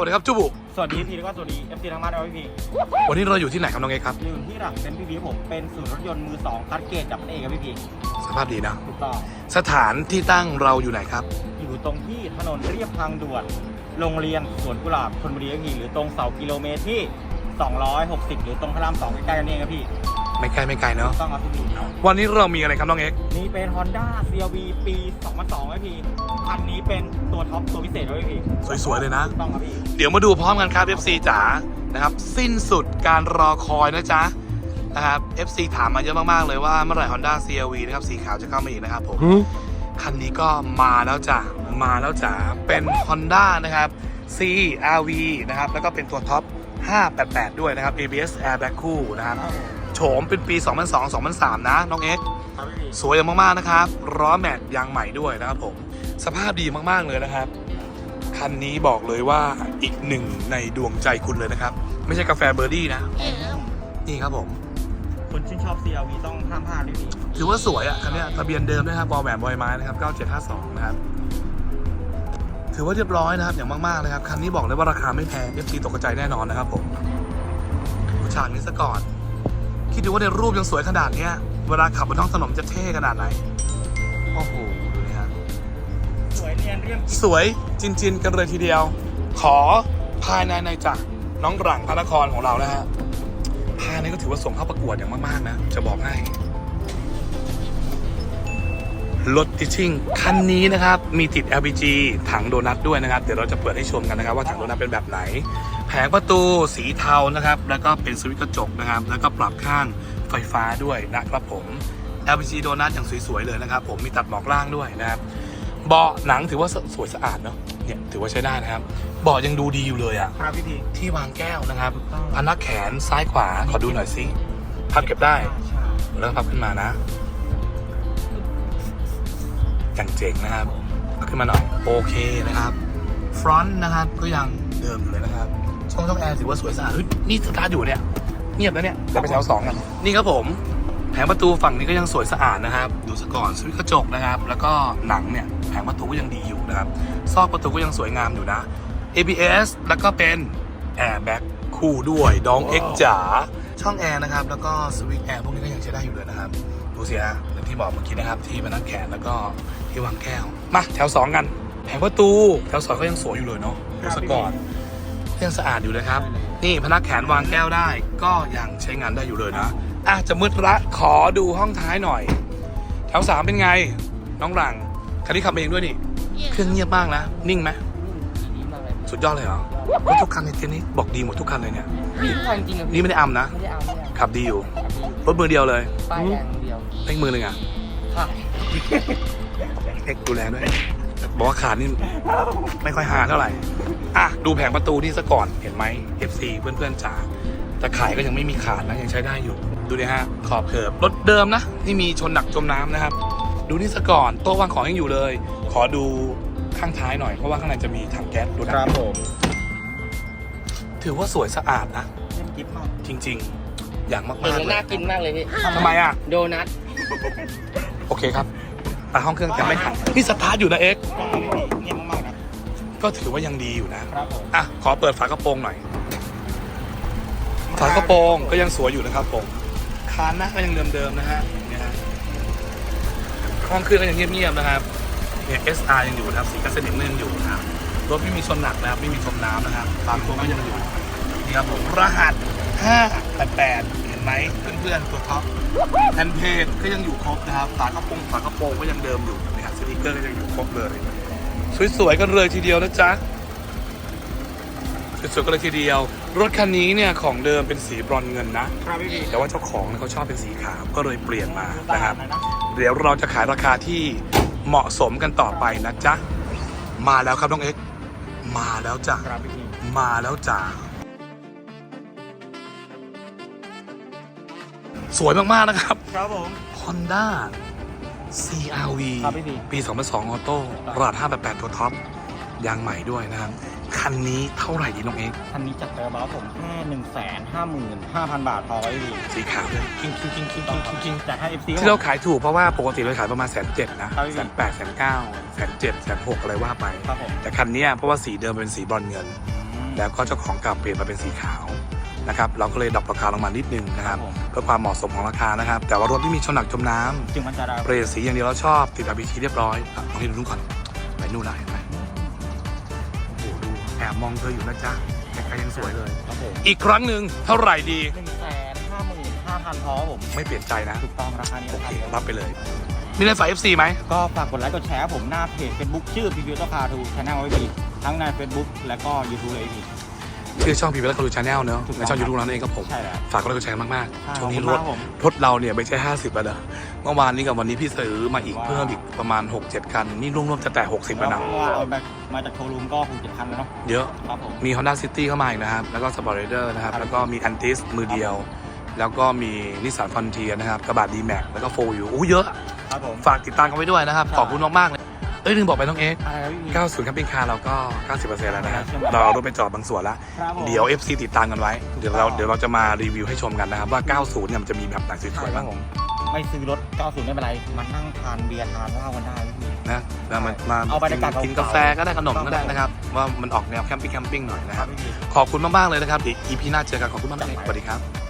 วัสดีครับจุบุสวัสดีพี่แล้วก็สวัสดี FC ทั้งบ้านด้วยพี่วันนี้เราอยู่ที่ไหนครับน้องเอกครับอยู่ที่หลักเซ็นพี่พีผมเป็นศูนย์รถยนต์มือสองคัดเกรดจากเอกครับพี่พีสภาพดีนะถูกต้องสถานที่ตั้งเราอยู่ไหนครับ อยู่ตรงที่ถนนเรียบทางด่วนโรงเรียนสวนกุหลาบชนบุรีครับพี่หรือตรงเสากิโลเมตรที่ 260 หรือตรงพระรามสองใกล้ๆกันเองครับพี่ไม่ไกลไม่ไกลเนาะถูกต้องครับพี่พีวันนี้เรามีอะไรครับน้องเอกนี่เป็น Honda CRV ปี 2002ครับพี่คันนี้เป็นตัวท็อปตัวพิเศษครับพี่สวยๆเลยนะถูกต้องครับพี่ เดี๋ยวมาดูพร้อมกันครับ FC จ๋านะครับสิ้นสุดการรอคอยนะจ๊ะนะครับ FC ถามมาเยอะมากๆเลยว่าเมื่อไหร่ Honda CRV นะครับสีขาวจะเข้ามาอีกนะครับผมคันนี้ก็มาแล้วจ้ะมาแล้วจ้ะเป็น Honda นะครับ CRV นะครับแล้วก็เป็นตัวท็อป 588 ด้วยนะครับ ABS airbag คู่นะครับโฉมเป็นปี 2002-2003 นะน้องเอ็กครับพี่สวยมากๆนะครับล้อแม็กยางใหม่ด้วยนะครับผม สภาพดีมากๆเลยนะครับ คันนี้บอกเลยว่าอีกหนึ่งในดวงใจคุณเลยนะครับ ไม่ใช่กาแฟเบอร์ดี้นะ นี่ครับผม คนชื่นชอบ CRV ต้องห้ามพลาดด้วยพี่ถือว่าสวยอะคันเนี้ยทะเบียนเดิมนะครับบอแหวนบอยไม้นะครับ 9752 นะครับ ถือว่าเรียบร้อยนะครับอย่างมากๆนะครับคันนี้บอกเลยว่าราคาไม่แพง FC ตกใจแน่นอนนะครับผมดูฉากนี้ซะก่อน คิดดูว่าในรูปยังสวยขนาดเนี้ย เวลาขับบนท้องถนนจะเท่ขนาดไหนโอ้โหดูนี่ฮะสวยเนียนเรียบกิ๊บสวยจินจินๆกันเลยทีเดียว ขอภายในในจากน้องหลังพระนครของเรานะฮะภายในก็ถือว่าส่งเข้าประกวดอย่างมากๆนะ จะบอกให้ รถติชชิ่งคันนี้นะครับ มีติด LPG ถังโดนัทด้วยนะครับ เดี๋ยวเราจะเปิดให้ชมกันนะครับ ว่าถังโดนัทเป็นแบบไหน แผงประตูสีเทานะครับ แล้วก็เป็นสวิตช์กระจกนะครับ แล้วก็ปรับข้างไฟฟ้าด้วยนะครับผม LPG โดนัทอย่างสวยๆเลยนะครับ ผมมีตัดหมอกล่างด้วยนะครับเบาะหนังถือว่าสสวยสะอาดเนาะเนี่ยถือว่าใช้ได้นะครับเบาะยังดูดีอยู่เลยอะครับพี่พีที่วางแก้วนะครับถูกต้องพนักแขนซ้ายขวาขอดูหน่อยสิพับเก็บได้ใช่แล้วก็พับขึ้นมานะ อย่างเจ๋งนะครับพับขึ้นมาหน่อยโอเคนะครับฟรอนต์นะครับก็ยังเดิมอยู่เลยนะครับ ช่องช่องแอร์ถือว่าสวยสะอาดเฮ้ยนี่สตาร์ทอยู่เนี่ย เงียบแล้วเนี่ยเราไปแถวสองกันนี่ครับผมแผงประตูฝั่งนี้ก็ยังสวยสะอาดนะครับ ดูซะก่อนสวิตช์กระจกนะครับ แล้วก็หนังเนี่ยแผงประตูก็ยังดีอยู่นะครับ ซอกประตูก็ยังสวยงามอยู่นะ ABS แล้วก็เป็น Airbag คู่ด้วยดอง X จ๋า ช่องแอร์นะครับ แล้วก็สวิตช์แอร์พวกนี้ก็ยังใช้ได้อยู่เลยนะครับ ดูสิฮะอย่างที่บอกเมื่อกี้นะครับ ที่พนักแขนแล้วก็ที่วางแก้ว มาแถว 2 กันแผงประตูแถวสองก็ยังสวยอยู่เลยเนาะดูซะก่อนยังสะอาดอยู่เลยครับ นี่พนักแขนวางแก้วได้ ก็ยังใช้งานได้อยู่เลยนะอะจะมืดละขอดูห้องท้ายหน่อย แถวสามเป็นไง น้องหลังคันนี้ขับเองด้วยนี่ เครื่องเงียบมากนะ นิ่งไหมดีมากเลย สุดยอดเลยเหรอรถทุกคันในเทนนี้บอกดีหมดทุกคันเลยเนี่ยพี่ทุกคนจริงๆอะนี่ไม่ได้อำนะ ไม่ได้เอาไม่ได้ขับดีอยู่ เอารถมือเดียวเลยป้ายแดงเดียวเล็กมือหนึ่งอะค่ะเอ็กดูแลด้วย บอกว่าขาดนี่ไม่ค่อยหาเท่าไหร่ อะ ดูแผงประตูนี่ซะก่อน เห็นไหม FC เพื่อนๆจ๋าแต่ขายก็ยังไม่มีขาดนะ ยังใช้ได้อยู่ ดูดิฮะ ขอบเคิร์บรถเดิมนะที่มีชนหนักจมน้ำนะครับ ดูนี่ซะก่อน โต๊ะวางของยังอยู่เลย ขอดู ข้างท้ายหน่อยเพราะว่าข้างในจะมีถังแก๊สดูคนะรับผมถือว่าสวยสะอาดนะเรียบกิ๊บมากจริง ๆ อย่างมากๆเห็นแล้วเลน่ายกินมากเลยพี่ทำไมอะ โดนัทโอเคครับแต่ห้องเครื่องจะไม่ขัดนี่สตาร์ทอยู่นะเอ็กซ์ต้องพี่พีเงียบมากๆนะก็ถือว่ายังดีอยู่นะครับผมอะขอเปิดฝากระโปรงหน่อยฝากระโปรงก็ยังสวยอยู่นะครับผมคานหน้าก็ยังเดิมๆนะฮะเนี่ยฮะห้องเครื่องก็ยังเงียบๆนะครับเนี่ย SR ยังอยู่นะครับสีกัสนิมก็ยังอยู่นะครับรถไม่มีชนหนักนะครับไม่มีจมน้ำนะครับตามตัวก็ยังอยู่นี่ครับผมรหัส 588 เห็นไหมเพื่อนๆตัวท็อปแผ่นเพจก็ยังอยู่ครบนะครับฝากระโปรงฝากระโปรงก็ยังเดิมอยู่นะครับสติกเกอร์ก็ยังอยู่ครบเลยสวยๆกันเลยทีเดียวนะจ๊ะสวยๆกันเลยทีเดียว รถคันนี้เนี่ยของเดิมเป็นสีบรอนซ์เงินนะครับพี่พีแต่ว่าเจ้าของเนี่ยเขาชอบเป็นสีขาวก็เลยเปลี่ยนมาตานะครับมนะนะเดี๋ยวเราจะขายราคาที่ เหมาะสมกันต่อไปนะจ๊ะ มาแล้วครับน้องเอ็กซ์มาแล้วจ้ะครับพี่พีมาแล้วจ้าสวยมากๆนะครับ ครับผม Honda CRV ครับพี่พี่ปี 2002 ออโต้รหัส588 ตัวท็อป ยางใหม่ด้วยนะครับ คันนี้เท่าไหร่ดีน้องเอ็กซ์คันนี้จัดไปเบาๆผมแค่หนึ่งแสนห้าหมื่นห้าพันบาทพอไว้พี่สีขาวเลยกิ้งกิ้งกิ้งกิ้งกิ้งกิ้งกิ้งจากให้ FC ที่เราขายถูกเพราะว่าปกติเราขายประมาณแสนเจ็ดนะครับพี่ แสนแปดแสนเก้าแสนเจ็ดแสนหกอะไรว่าไป ครับผมแต่คันเนี้ยเพราะว่าสีเดิมเป็นสีบรอนซ์เงินอืมแล้วก็เจ้าของเก่าเปลี่ยนมาเป็นสีขาวนะครับเราก็เลยดรอปราคาลงมานิดนึงนะครับผมเพื่อความเหมาะสมของราคานะครับ แต่ว่ารถที่มีชนหนักจมน้ำจึงมันจะได้เปลี่ยนสีอย่างเดียวเราชอบติดอาบีทีเรียบร้อยอะลองให้ดูนู่นก่อนไปนู่นนะเห็นไหมโอ้โหดูแอบมองเธออยู่นะจ๊ะไกลๆยังสวยเลย ครับผมอีกครั้งหนึ่งเท่าไหร่ดี หนึ่งแสนห้าหมื่นห้าพันพอครับผม ไม่เปลี่ยนใจนะ ถูกต้องราคานี้โอราเค คาเดียวรับไปเลย มีในสาย FC ไหม ก็ฝากกดไลค์กดแชร์ครับผมหน้าเพจ Facebook ชื่อ p ี v ี w คาทูช anel ไว้พีทั้งใน Facebook และก็ YouTube เลยพี่ ชื่อช่องพีพีและคารูชาแนลเนอะถูกต้องในช่องยูทูบเราเองก็ผมใช่แล้วฝากกดไลค์กดแชร์มากๆช่วงนี้ขรอบถคุณมากครับผม รถเราเนี่ยไม่ใช่ 50แล้วเนอะเมื่อวานนี้กับวันนี้พี่ซื้อมาอีกว้าวเพิ่มอีกประมาณ 6-7 คัน นี่รวมๆจะแต่60แล้วนะเพราะว่าเอาแบบมาจากโชว์รูมก็คงเจ็ดคันแล้วเนาะเยอะ ครับผม มี Honda City เข้ามาอีกนะครับ แล้วก็ Sport Raider นะครับ ครับ แล้วก็มี Antis มือเดียว แล้วก็มี Nissan Frontier นะครับ กระบะ D-Max แล้วก็ 4 u อู้เยอะ ครับผม ฝากติดตามกันไว้ด้วยนะครับครับขอบคุณมากๆเลย เอ้ยลืมบอกไปน้องเอ็กซ์อะไรครับพี่ 90 Camping Car เราก็ 90%แล้วนะครับใช่ไหมเราเอารถไปจอดบางส่วนแล้ว ครับผมเดี๋ยว FC ติดตามกันไว้ เดี๋ยวเราถูกต้องเดี๋ยวเราจะมารีวิวให้ชมกันนะครับ ว่า 90 เนี่ยมันจะมีแบบไหนสใช่วยๆครับ้าบงผมไม่ซื้อรถ 90 ไม่เป็นไรมานั่งทานเบียร์ทานเหล้ากันได้พี่ นะแล้วมามาเอาบรรยากาศกินเก่าๆ กาแฟก็ได้ขนมก็ได้นะครับ ว่ามันออกแนวแคมปิ้งแคมปิ้งหน่อยนะคครัรับบพี่ ขอบคุณมากๆเลยนะครับเดี๋ยว EP หน้าเจอกันขอบคุณมากๆเลยสวัสดีครับ